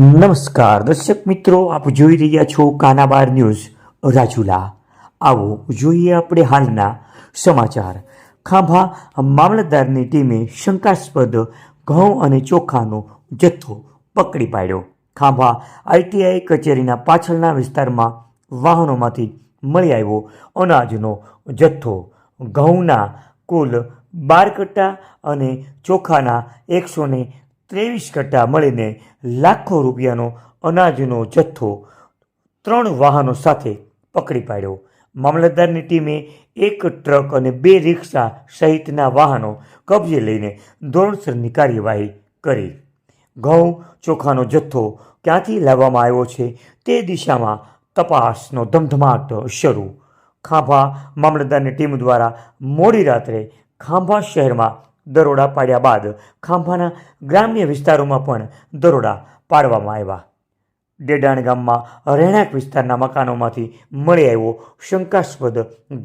નમસ્કાર, દર્શક મિત્રો, આપ જોઈ રહ્યા છો કાનાબાર ન્યૂઝ રાજુલા. આવો જોઈએ આપણે હાલના સમાચાર. ખાંભા મામલતદારની ટીમે શંકાસ્પદ ઘઉં અને ચોખાનો જથ્થો પકડી પાડ્યો. ખાંભા આઈટીઆઈ કચેરીના પાછળના વિસ્તારમાં વાહનોમાંથી મળી આવ્યો અનાજનો જથ્થો. ઘઉંના કુલ બાર કટ્ટા અને ચોખાના એકસો ને ત્રેવીસ કટ્ટા મળીને લાખો રૂપિયાનો અનાજનો જથ્થો ત્રણ વાહનો સાથે પકડી પાડ્યો. મામલતદારની ટીમે એક ટ્રક અને બે રિક્ષા સહિતના વાહનો કબજે લઈને ધોરણસરની કાર્યવાહી કરી. ઘઉં ચોખાનો જથ્થો ક્યાંથી લાવવામાં આવ્યો છે તે દિશામાં તપાસનો ધમધમાટ શરૂ. ખાંભા મામલતદારની ટીમ દ્વારા મોડી રાત્રે ખાંભા શહેરમાં દરોડા પાડ્યા બાદ ખાંભાના ગ્રામ્ય વિસ્તારોમાં પણ દરોડા પાડવામાં આવ્યા. ડેડાણ ગામમાં રહેણાંક વિસ્તારના મકાનોમાંથી મળી આવ્યો શંકાસ્પદ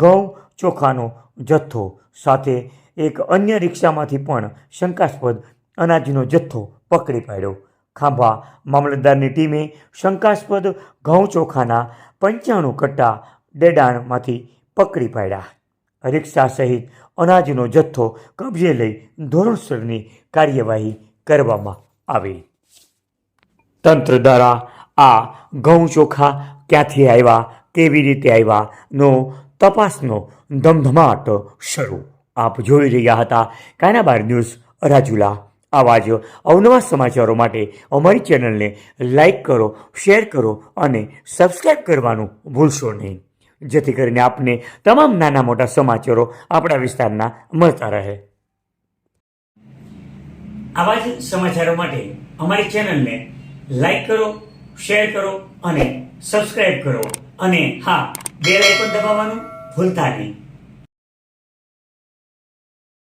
ઘઉં, ચોખાનો જથ્થો સાથે એક અન્ય રિક્ષામાંથી પણ શંકાસ્પદ અનાજનો જથ્થો પકડી પાડ્યો. ખાંભા મામલતદારની ટીમે શંકાસ્પદ ઘઉં, ચોખાના પંચાણું કટ્ટા ડેડાણમાંથી પકડી પાડ્યા. રિક્ષા સહિત અનાજનો જથ્થો કબજે લઈ ધોરણસરની કાર્યવાહી કરવામાં આવી. તંત્ર દ્વારા આ ઘઉં ચોખા ક્યાંથી આવ્યા, કેવી રીતે આવ્યા નો તપાસનો ધમધમાટ શરૂ. આપ જોઈ રહ્યા હતા કાનાબાર ન્યૂઝ રાજુલા. આવા જ અવનવા સમાચારો માટે અમારી ચેનલને લાઈક કરો, શેર કરો અને સબસ્ક્રાઈબ કરવાનું ભૂલશો નહીં. જેથી કરીને આપને તમામ નાના મોટા સમાચારો આપણા વિસ્તારના મળતા રહે. આવા જ સમાચારો માટે અમારી ચેનલને લાઈક કરો, શેર કરો અને સબસ્ક્રાઈબ કરો. અને હા, બેલ પણ દબાવવાનું ભૂલતા નહીં.